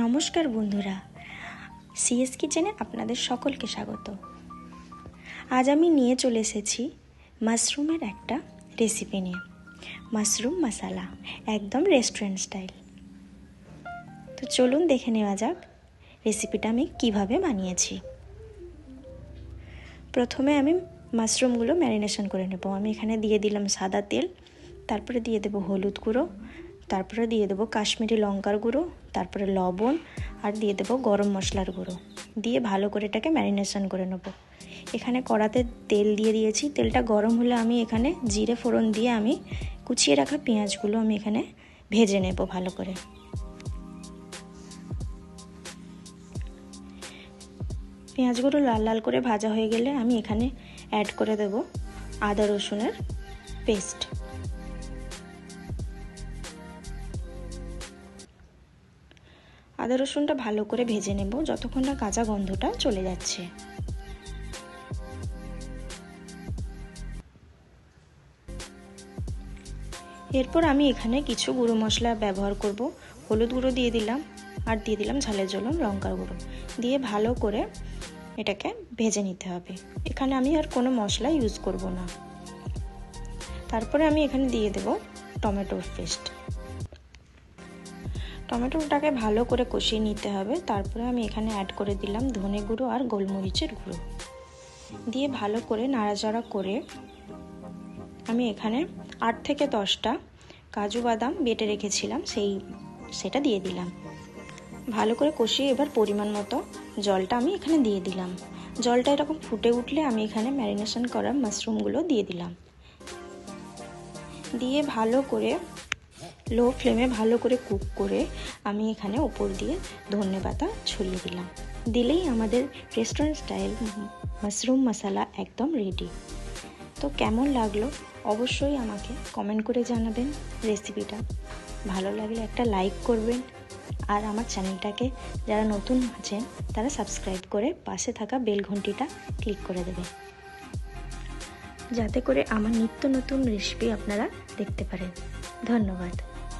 নমস্কার বন্ধুরা সিএস কিচেনে আপনাদের সকলকে স্বাগত। আজ আমি নিয়ে চলে এসেছি মাশরুমের একটা রেসিপি নিয়ে। মাশরুম মশালা, একদম রেস্টুরেন্ট স্টাইল তো চলুন দেখে নেওয়া যাক রেসিপিটা আমি কীভাবে বানিয়েছি। প্রথমে আমি মাশরুমগুলো ম্যারিনেশন করে নেব। আমি এখানে দিয়ে দিলাম সাদা তেল, তারপরে দিয়ে দেবো হলুদ গুঁড়ো তারপরে দিয়ে দেবো কাশ্মীরি লঙ্কার গুঁড়ো, তারপরে লবণ, আর দিয়ে দেবো গরম মশলার গুঁড়ো। দিয়ে ভালো করে এটাকে ম্যারিনেশন করে নেব। এখানে কড়াতে তেল দিয়ে দিয়েছি। তেলটা গরম হলে আমি এখানে জিরে ফোড়ন দিয়ে আমি কুচিয়ে রাখা পেঁয়াজগুলো আমি এখানে ভেজে নেব ভালো করে। পেঁয়াজগুলো লাল লাল করে ভাজা হয়ে গেলে আমি এখানে অ্যাড করে দেব আদা রসুনের পেস্ট আদা রসুনটা ভালো করে ভেজে নেব যতক্ষণ না কাঁচা গন্ধটা চলে যাচ্ছে। এরপর আমি এখানে কিছু গুঁড়ো মশলা ব্যবহার করব। হলুদ গুঁড়ো দিয়ে দিলাম আর দিয়ে দিলাম ঝালের জন্য লঙ্কার গুঁড়ো। দিয়ে ভালো করে এটাকে ভেজে নিতে হবে। এখানে আমি আর কোনো মশলা ইউজ করব না। তারপরে আমি এখানে দিয়ে দেব টমেটোর পেস্ট। টমেটোটাকে ভালো করে কষিয়ে নিতে হবে। তারপরে আমি এখানে অ্যাড করে দিলাম ধনে গুঁড়ো আর গোলমরিচের গুঁড়ো। দিয়ে ভালো করে নাড়াচাড়া করে আমি এখানে আট থেকে দশটা কাজু বাদাম বেটে রেখেছিলাম, সেই সেটা দিয়ে দিলাম। ভালো করে কষিয়ে এবার পরিমাণ মতো জলটা আমি এখানে দিয়ে দিলাম। জলটা এরকম ফুটে উঠলে আমি এখানে ম্যারিনেশন করা মাশরুমগুলো দিয়ে দিলাম। দিয়ে ভালো করে লো ফ্লেমে ভালো করে কুক করে আমি এখানে ওপর দিয়ে ধনে পাতা ছড়িয়ে দিলাম। দিলেই আমাদের রেস্টুরেন্ট স্টাইল মাশরুম মশালা একদম রেডি তো কেমন লাগল? অবশ্যই আমাকে কমেন্ট করে জানাবেন রেসিপিটা ভালো লাগলে একটা লাইক করবেন। আর আমার চ্যানেলটাকে যারা নতুন আছেন, তারা সাবস্ক্রাইব করে পাশে থাকা বেল ঘন্টিটা ক্লিক করে দেবেন। যাতে করে আমার নিত্য নতুন রেসিপি আপনারা দেখতে পারেন। ধন্যবাদ।